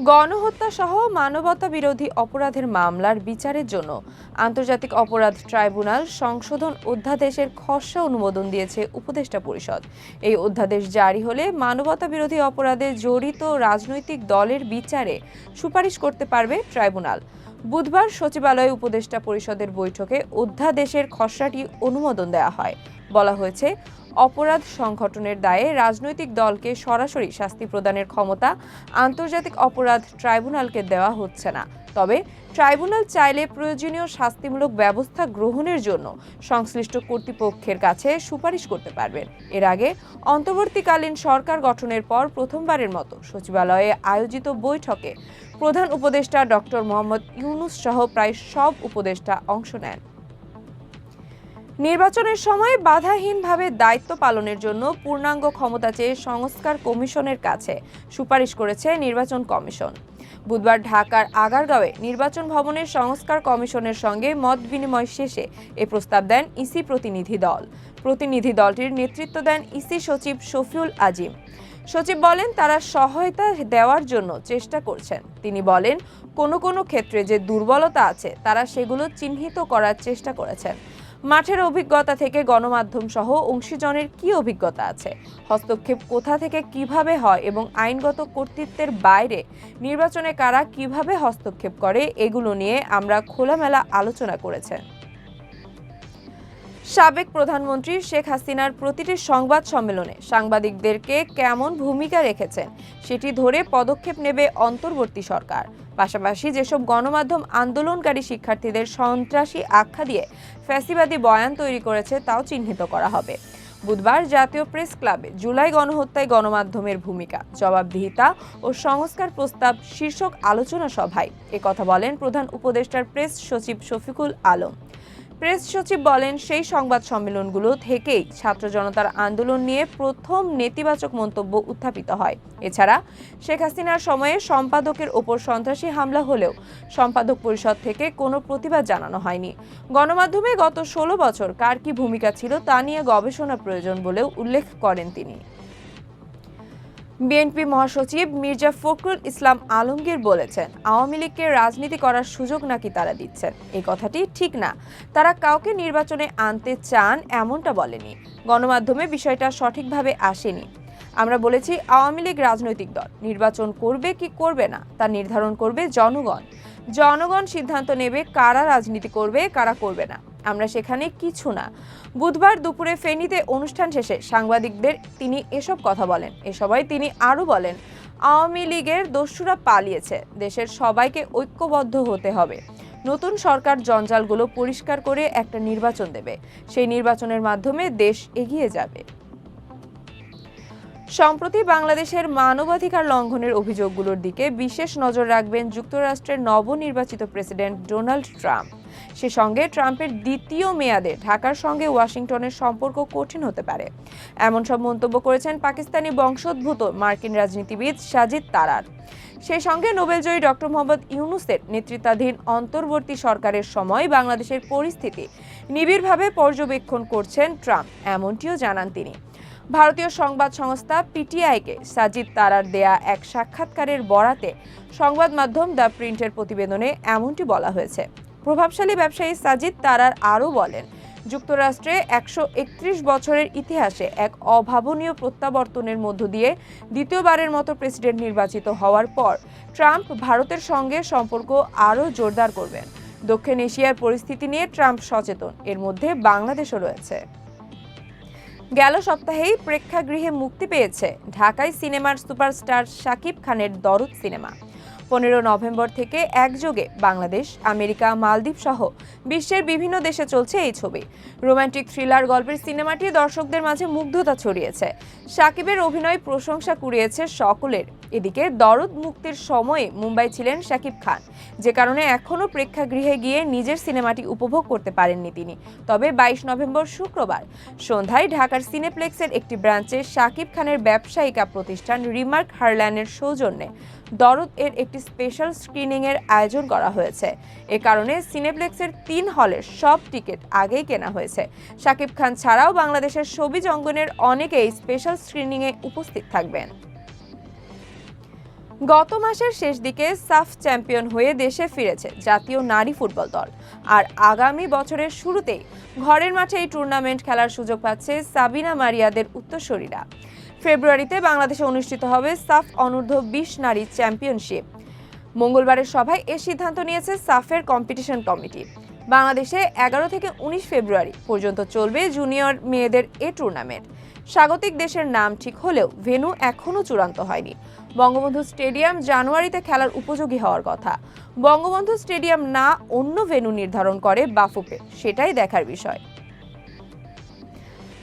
গণহত্যা সহ মানবতা বিরোধী অপরাধের মামলার বিচারের জন্য আন্তর্জাতিক অপরাধ ট্রাইব্যুনাল সংশোধন অধ্যাদেশের খসড়া অনুমোদন দিয়েছে উপদেষ্টা পরিষদ। এই অধ্যাদেশ জারি হলে মানবতা বিরোধী অপরাধে জড়িত রাজনৈতিক দলের বিচারে সুপারিশ করতে পারবে ট্রাইব্যুনাল। বুধবার সচিবালয়ে উপদেষ্টা পরিষদের বৈঠকে অধ্যাদেশের খসড়াটি অনুমোদন দেওয়া হয়। বলা হয়েছে, অপরাধ সংগঠনের দায়ে রাজনৈতিক দলকে সরাসরি শাস্তি প্রদানের ক্ষমতা আন্তর্জাতিক অপরাধ ট্রাইব্যুনালকে দেওয়া হচ্ছে না। তবে ট্রাইব্যুনাল চাইলে প্রয়োজনীয় শাস্তিমূলক ব্যবস্থা গ্রহণের জন্য সংশ্লিষ্ট কর্তৃপক্ষের কাছে সুপারিশ করতে পারবেন এর আগে অন্তর্বর্তীকালীন সরকার গঠনের পর প্রথমবারের মতো সচিবালয়ে আয়োজিত বৈঠকে প্রধান উপদেষ্টা ডক্টর মোহাম্মদ ইউনুস সহ প্রায় সব উপদেষ্টা অংশ নেন। নির্বাচনের সময় বাধাহীনভাবে দায়িত্ব পালনের জন্য পূর্ণাঙ্গ ক্ষমতা চেয়ে সংস্কার কমিশনের কাছে সুপারিশ করেছে নির্বাচন কমিশন। বুধবার ঢাকার আগারগাঁওয়ে নির্বাচন ভবনের সংস্কার কমিশনের সঙ্গে মত বিনিময় শেষে এ প্রস্তাব দেন ইসি প্রতিনিধি দল। প্রতিনিধি দলটির নেতৃত্ব দেন ইসি সচিব শফিউল আজিম। সচিব বলেন, তারা সহায়তা দেওয়ার জন্য চেষ্টা করছেন। তিনি বলেন, কোনো কোনো ক্ষেত্রে যে দুর্বলতা আছে, তারা সেগুলো চিহ্নিত করার চেষ্টা করেছেন। মাঠের অভিজ্ঞতা থেকে গণমাধ্যম সহ অংশীজনের কি অভিজ্ঞতা আছে? হস্তক্ষেপ কোথা থেকে কীভাবে হয় এবং আইনগত কর্তৃত্বের বাইরে নির্বাচনে কারা কীভাবে হস্তক্ষেপ করে, এগুলো নিয়ে আমরা খোলামেলা আলোচনা করেছেন। সাবেক প্রধানমন্ত্রী শেখ হাসিনার প্রতিটি সংবাদ সম্মেলনে সাংবাদিকদেরকে কেমন ভূমিকা রেখেছেন সেটি ধরে পদক্ষেপ নেবে অন্তর্বর্তী সরকার। পাশাপাশি যেসব গণমাধ্যম আন্দোলনকারী শিক্ষার্থীদের সন্ত্রাসী আখ্যা দিয়ে ফ্যাসিবাদী বয়ান তৈরি করেছে, তাও চিহ্নিত করা হবে। বুধবার জাতীয় প্রেস ক্লাবে জুলাই গণহত্যায় গণমাধ্যমের ভূমিকা, জবাবদিহিতা ও সংস্কার প্রস্তাব শীর্ষক আলোচনা সভায়। কথা বলেন প্রধান উপদেষ্টার প্রেস সচিব শফিকুল আলম। প্রেস সচিব বলেন, সেই সংবাদ সম্মেলনগুলো থেকেই ছাত্র জনতার আন্দোলন নিয়ে প্রথম নেতিবাচক মন্তব্য উত্থাপিত হয়। এছাড়া শেখ হাসিনার সময়ে সম্পাদকের ওপর সন্ত্রাসী হামলা হলেও সম্পাদক পরিষদ থেকে কোনো প্রতিবাদ জানানো হয়নি। গণমাধ্যমে গত ষোলো বছর কার কি ভূমিকা ছিল তা নিয়ে গবেষণা প্রয়োজন বলেও উল্লেখ করেন তিনি। বিএনপি মহাসচিব মির্জা ফখরুল ইসলাম আলমগীর বলেছেন, আওয়ামী লীগকে রাজনীতি করার সুযোগ নাকি তারা দিচ্ছেন। এই কথাটি ঠিক না। তারা কাউকে নির্বাচনে আনতে চান এমনটা বলেনি। গণমাধ্যমে বিষয়টা সঠিকভাবে আসেনি। আমরা বলেছি, আওয়ামী লীগ রাজনৈতিক দল। নির্বাচন করবে কি করবে না, তা নির্ধারণ করবে জনগণ। জনগণ সিদ্ধান্ত নেবে কারা রাজনীতি করবে, কারা করবে না। আমরা সেখানে কিছু না। বুধবার দুপুরে ফেনীতে অনুষ্ঠান শেষে সাংবাদিকদের তিনি এসব কথা বলেন। এ সবাই তিনি আরও বলেন, আওয়ামী লীগের দস্যুরা পালিয়েছে। দেশের সবাইকে ঐক্যবদ্ধ হতে হবে। নতুন সরকার জঞ্জালগুলো পরিষ্কার করে একটা নির্বাচন দেবে। সেই নির্বাচনের মাধ্যমে দেশ এগিয়ে যাবে। সম্প্রতি বাংলাদেশের মানবাধিকার লঙ্ঘনের অভিযোগগুলোর দিকে বিশেষ নজর রাখবেন যুক্তরাষ্ট্রের নবনির্বাচিত প্রেসিডেন্ট ডোনাল্ড ট্রাম্প। সে সঙ্গে ট্রাম্পের দ্বিতীয় মেয়াদে ঢাকার সঙ্গে ওয়াশিংটনের সম্পর্ক কঠিন হতে পারে। এমন সব মন্তব্য করেছেন পাকিস্তানি বংশোদ্ভূত মার্কিন রাজনীতিবিদ সাজিদ তারার। সেই সঙ্গে নোবেলজয়ী ডক্টর মোহাম্মদ ইউনুসের নেতৃত্বাধীন অন্তর্বর্তী সরকারের সময় বাংলাদেশের পরিস্থিতি নিবিড়ভাবে পর্যবেক্ষণ করছেন ট্রাম্প, এমনটিও জানান তিনি। ভারতীয় সংবাদ সংস্থা পিটিআইকে সাজিদ তারার দেয়া এক সাক্ষাৎকারের বরাতে সংবাদ মাধ্যম দ্য প্রিন্টের প্রতিবেদনে এমনটি বলা হয়েছে। প্রভাবশালী ব্যবসায়ী সাজিদ তারার আরও বলেন, যুক্তরাষ্ট্রে একশো একত্রিশ বছরের ইতিহাসে এক অভাবনীয় প্রত্যাবর্তনের মধ্য দিয়ে দ্বিতীয়বারের মতো প্রেসিডেন্ট নির্বাচিত হওয়ার পর ট্রাম্প ভারতের সঙ্গে সম্পর্ক আরও জোরদার করবেন। দক্ষিণ এশিয়ার পরিস্থিতি নিয়ে ট্রাম্প সচেতন, এর মধ্যে বাংলাদেশও রয়েছে। গেল সপ্তাহেই প্রেক্ষাগৃহে মুক্তি পেয়েছে ঢাকায় সিনেমার সুপারস্টার শাকিব খানের দরদ সিনেমা। পনেরো নভেম্বর থেকে একযোগে বাংলাদেশ, আমেরিকা, মালদ্বীপ সহ বিশ্বের বিভিন্ন দেশে চলছে এই ছবি। রোম্যান্টিক থ্রিলার গল্পের সিনেমাটি দর্শকদের মাঝে মুগ্ধতা ছড়িয়েছে। সাকিবের অভিনয় প্রশংসা কুড়িয়েছে সকলের এদিকে দরদ মুক্তির সময়ে মুম্বাই ছিলেন শাকিব খান। যে কারণে এখনও প্রেক্ষাগৃহে গিয়ে নিজের সিনেমাটি উপভোগ করতে পারেননি তিনি। তবে বাইশ নভেম্বর শুক্রবার সন্ধ্যায় ঢাকার সিনেপ্লেক্সের একটি ব্রাঞ্চে শাকিব খানের ব্যবসায়িকা প্রতিষ্ঠান রিমার্ক হারল্যান্ডের সৌজন্যে দরদ এর একটি স্পেশাল স্ক্রিনিংয়ের আয়োজন করা হয়েছে। এ কারণে সিনেপ্লেক্সের তিন হলের সব টিকিট আগেই কেনা হয়েছে। শাকিব খান ছাড়াও বাংলাদেশের ছবি অঙ্গনের অনেকেই স্পেশাল স্ক্রিনিংয়ে উপস্থিত থাকবেন। গত মাসের শেষ দিকে সাফ চ্যাম্পিয়ন হয়ে দেশে ফিরেছে জাতীয় নারী ফুটবল দল। আর আগামী বছরের শুরুতেই ঘরের মাঠে এই টুর্নামেন্ট খেলার সুযোগ পাচ্ছে সাবিনা মারিয়াদের উত্তরসূরিরা। ফেব্রুয়ারিতে বাংলাদেশে অনুষ্ঠিত হবে সাফ অনূর্ধ্ব বিশ নারী চ্যাম্পিয়নশিপ। মঙ্গলবারের সভায় এ সিদ্ধান্ত নিয়েছে সাফের কম্পিটিশন কমিটি। বাংলাদেশে এগারো থেকে উনিশ ফেব্রুয়ারি পর্যন্ত চলবে জুনিয়র মেয়েদের এ টুর্নামেন্ট। স্বাগতিক দেশের নাম ঠিক হলেও ভেনু এখনও চূড়ান্ত হয়নি। বঙ্গবন্ধু স্টেডিয়াম জানুয়ারিতে খেলার উপযোগী হওয়ার কথা। বঙ্গবন্ধু স্টেডিয়াম না অন্য ভেনু নির্ধারণ করে বাফুপে সেটাই দেখার বিষয়।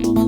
Bye.